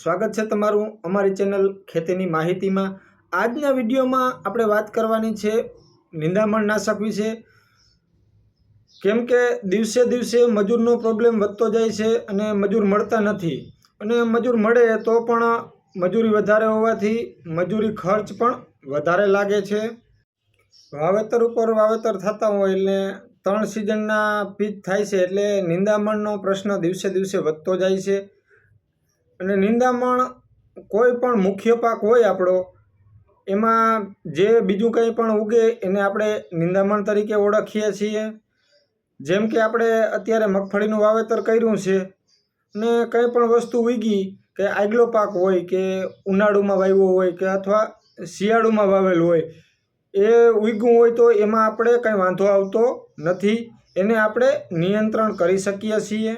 સ્વાગત છે તમારું અમારી ચેનલ ખેતીની માહિતીમાં. આજના વિડીયોમાં આપણે વાત કરવાની છે નિંદામણ નાશક વિશે. કેમ કે દિવસે દિવસે મજૂરનો પ્રોબ્લેમ વધતો જાય છે અને મજૂર મળતા નથી. અને મજૂર મળે તો પણ મજૂરી વધારે હોવાથી મજૂરી ખર્ચ પણ વધારે લાગે છે. વાવેતર ઉપર વાવેતર થતા હોય એટલે ત્રણ સિઝનના પીક થાય છે એટલે નિંદામણનો પ્રશ્ન દિવસે દિવસે વધતો જાય છે. અને નિંદામણ કોઈ પણ મુખ્ય પાક હોય આપણો, એમાં જે બીજું કંઈ પણ ઉગે એને આપણે નિંદામણ તરીકે ઓળખીએ છીએ. જેમ કે આપણે અત્યારે મગફળીનું વાવેતર કર્યું છે ને કંઈ પણ વસ્તુ ઉગી કે આગલો પાક હોય કે ઉનાળુમાં વાવ્યો હોય કે અથવા શિયાળુમાં વાવેલું હોય, એ ઉગ્યું હોય તો એમાં આપણે કંઈ વાંધો આવતો નથી. એને આપણે નિયંત્રણ કરી શકીએ છીએ.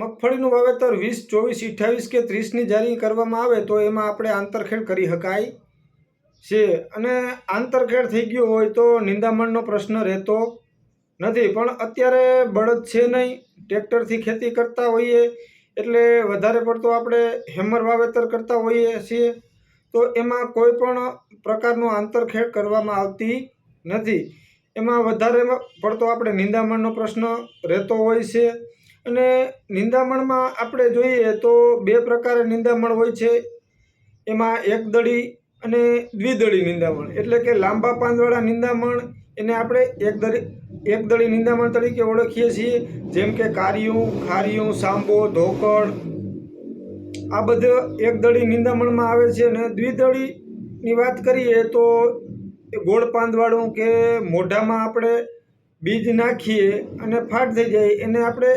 મગફળીનું વાવેતર વીસ, ચોવીસ અઠ્યાવીસ કે ત્રીસની જારી કરવામાં આવે તો એમાં આપણે આંતરખેડ કરી શકાય છે. અને આંતરખેડ થઈ ગયો હોય તો નિંદામણનો પ્રશ્ન રહેતો નથી. પણ અત્યારે બળદ છે નહીં, ટ્રેક્ટરથી ખેતી કરતા હોઈએ એટલે વધારે પડતો આપણે હેમર વાવેતર કરતા હોઈએ છીએ તો એમાં કોઈ પણ પ્રકારનું આંતરખેડ કરવામાં આવતી નથી. એમાં વધારે પડતો આપણે નિંદામણનો પ્રશ્ન રહેતો હોય છે. અને નિંદામણમાં આપણે જોઈએ તો બે પ્રકારે નિંદામણ હોય છે. એમાં એકદળી અને દ્વિદળી નિંદામણ. એટલે કે લાંબા પાંદવાળા નિંદામણ એને આપણે એકદળી એકદળી નિંદામણ તરીકે ઓળખીએ છીએ. જેમ કે કારિયું, ખારિયું, સાંબો ધોકડ આ એક એકદળી નિંદામણમાં આવે છે. અને દ્વિદળીની વાત કરીએ તો ગોળ પાંદવાળું કે મોઢામાં આપણે બીજ નાખીએ અને ફાટ થઈ જાય, એને આપણે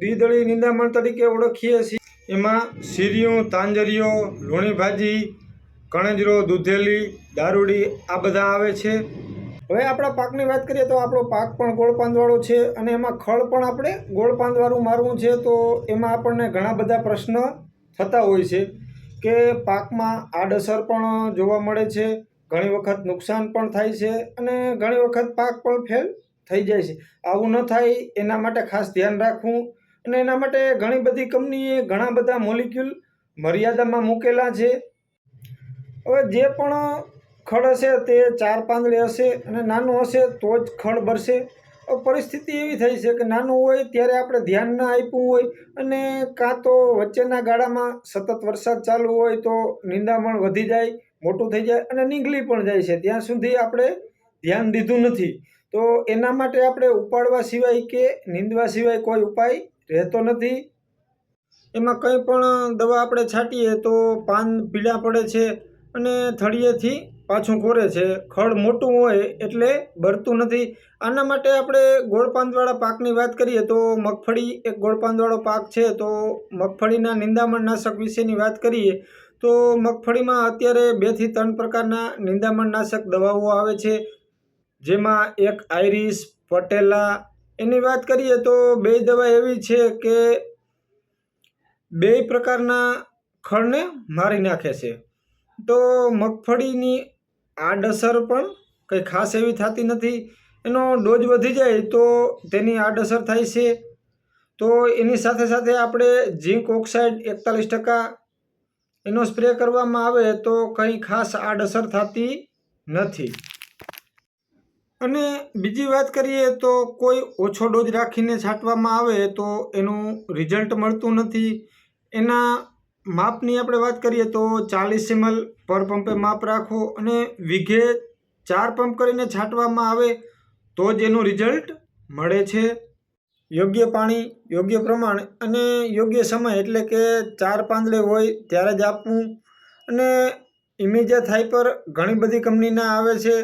દ્વિદળી નિંદામણ તરીકે ઓળખીએ છીએ. એમાં સીરિયું તાંજરીઓ, લુણી ભાજી, કણજરો, દૂધેલી, દારૂડી આ બધા આવે છે. હવે આપણા પાકની વાત કરીએ તો આપણો પાક પણ ગોળ પાંદવાળો છે અને એમાં ખળ પણ આપણે ગોળ પાંદવાળું મારવું છે તો એમાં આપણને ઘણા બધા પ્રશ્ન થતા હોય છે કે પાકમાં આડઅસર પણ જોવા મળે છે, ઘણી વખત નુકસાન પણ થાય છે અને ઘણી વખત પાક પણ ફેલ થઈ જાય છે. આવું ન થાય, એના માટે ખાસ ધ્યાન રાખવું અને એના માટે ઘણી બધી કંપનીએ ઘણા બધા મોલિક્યુલ મર્યાદામાં મૂકેલા છે. હવે જે પણ ખડ હશે તે ચાર પાંદડે હશે અને નાનું હશે તો જ ખડ ભરશે. પરિસ્થિતિ એવી થઈ છે કે નાનું હોય ત્યારે આપણે ધ્યાન ના આપ્યું હોય અને કાં તો વચ્ચેના ગાળામાં સતત વરસાદ ચાલુ હોય તો નિંદામણ વધી જાય, મોટું થઈ જાય અને નીકળી પણ જાય છે. ત્યાં સુધી આપણે ધ્યાન દીધું નથી. તો એના માટે આપણે ઉપાડવા સિવાય કે નીંદવા સિવાય કોઈ ઉપાય રહેતો નથી. એમાં કંઈ પણ દવા આપણે છાંટીએ તો પાન પીળા પડે છે અને થળિયેથી પાછું કોરે છે. ખડ મોટું હોય એટલે બરતું નથી. આના માટે આપણે ગોળપાંદવાળા પાકની વાત કરીએ તો મગફળી એક ગોળપાંદવાળો પાક છે તો મગફળીના નિંદામણ નાશક વિશેની વાત કરીએ તો મગફળીમાં અત્યારે બેથી ત્રણ પ્રકારના નિંદામણ નાશક દવાઓ આવે છે. જેમાં એક આઈરિસ, પટેલા એની વાત કરીએ તો બે દવા એવી છે કે બે પ્રકારના ખળને મારી નાખે છે. તો મગફળીની આડઅસર પણ કંઈ ખાસ એવી થતી નથી. એનો ડોઝ વધી જાય તો તેની આડઅસર થાય છે. તો એની સાથે સાથે આપણે ઝીંક ઓક્સાઇડ એકતાલીસ ટકા એનો સ્પ્રે કરવામાં આવે તો કંઈ ખાસ આડઅસર થતી નથી. અને બીજી વાત કરીએ તો કોઈ ઓછો ડોઝ રાખીને છાંટવામાં આવે તો એનું રિઝલ્ટ મળતું નથી. એના માપની આપણે વાત કરીએ તો ચાલીસ એમએલ પર પંપે માપ રાખો અને વીઘે ચાર પંપ કરીને છાંટવામાં આવે તો જ એનું રિઝલ્ટ મળે છે. યોગ્ય પાણી, યોગ્ય પ્રમાણ અને યોગ્ય સમય એટલે કે ચાર પાંદડે હોય ત્યારે જ આપવું. અને ઇમિજા થાઇપર ઘણી બધી કંપનીના આવે છે.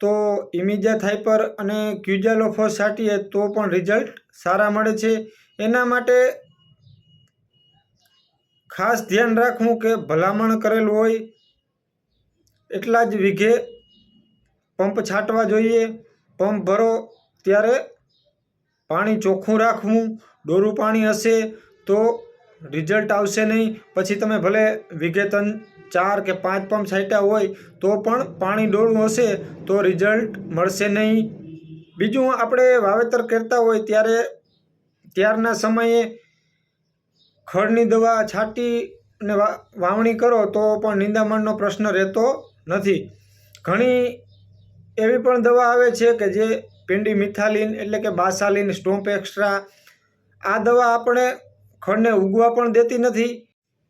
તો ઇમિજા થાઇપર અને ક્યુજાલોફોસ છાંટીએ તો પણ રિઝલ્ટ સારા મળે છે. એના માટે ખાસ ધ્યાન રાખવું કે ભલામણ કરેલ હોય એટલા જ વીઘે પંપ છાંટવા જોઈએ. પંપ ભરો ત્યારે પાણી ચોખ્ખું રાખવું ડોરું પાણી હશે તો રિઝલ્ટ આવશે નહીં. પછી તમે ભલે વિઘેતન ચાર કે પાંચ પંપ છાંટ્યા હોય તો પણ પાણી ડોળું હશે, તો રિઝલ્ટ મળશે નહીં. બીજું આપણે વાવેતર કરતા હોય ત્યારે ત્યારના સમયે ખડની દવા છાંટી ને વાવણી કરો તો પણ નિંદામણનો પ્રશ્ન રહેતો નથી. ઘણી એવી પણ દવા આવે છે કે જે પિંડી મિથાલિન એટલે કે બાસાલીન, સ્ટોમ્પ એક્સ્ટ્રા, આ દવા આપણે ખડને ઉગવા પણ દેતી નથી.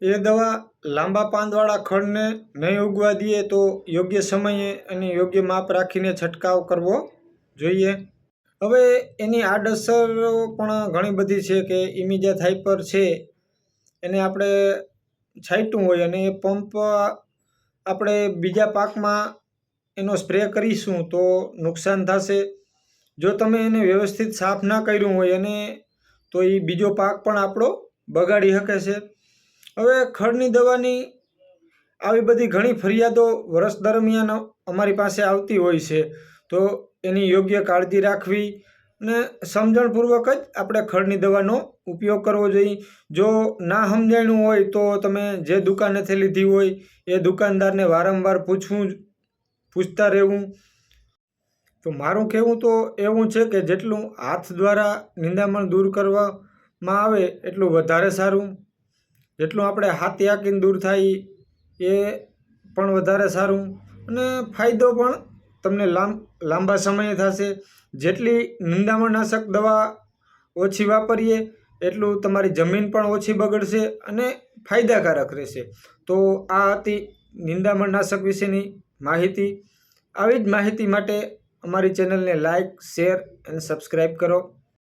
એ દવા લાંબા પાંદવાળા ખડને નહીં ઉગવા દઈએ તો યોગ્ય સમયે અને યોગ્ય માપ રાખીને છંટકાવ કરવો જોઈએ. હવે એની આડઅસરો પણ ઘણી બધી છે કે ઇમિજા થાઇપર છે, એને આપણે છાંટ્યું હોય અને એ પંપ આપણે બીજા પાકમાં એનો સ્પ્રે કરીશું તો નુકસાન થશે. જો તમે એને વ્યવસ્થિત સાફ ના કર્યું હોય અને તો એ બીજો પાક પણ આપણો બગાડી શકે છે. હવે ખડની દવાની આવી બધી ઘણી ફરિયાદો વર્ષ દરમિયાન અમારી પાસે આવતી હોય છે. તો એની યોગ્ય કાળજી રાખવી ને સમજણપૂર્વક જ આપણે ખડની દવાનો ઉપયોગ કરવો જોઈએ. જો ના સમજાણું હોય તો તમે જે દુકાનેથી લીધી હોય એ દુકાનદારને વારંવાર પૂછવું પૂછતા રહેવું. તો મારું કહેવું તો એવું છે કે જેટલું હાથ દ્વારા નિંદામણ દૂર કરવામાં આવે એટલું વધારે સારું. જેટલું આપણે હાથે હાંકીને દૂર થાય એ પણ વધારે સારું. અને ફાયદો પણ તમને લાંબ લાંબા સમયે થશે. જેટલી નિંદામણનાશક દવા ઓછી વાપરીએ, એટલું તમારી જમીન પણ ઓછી બગડશે અને ફાયદાકારક રહેશે. તો આ હતી નિંદામણનાશક વિશેની માહિતી. આવી જ માહિતી માટે અમારી ચેનલને લાઇક શેર અને સબસ્ક્રાઈબ કરો.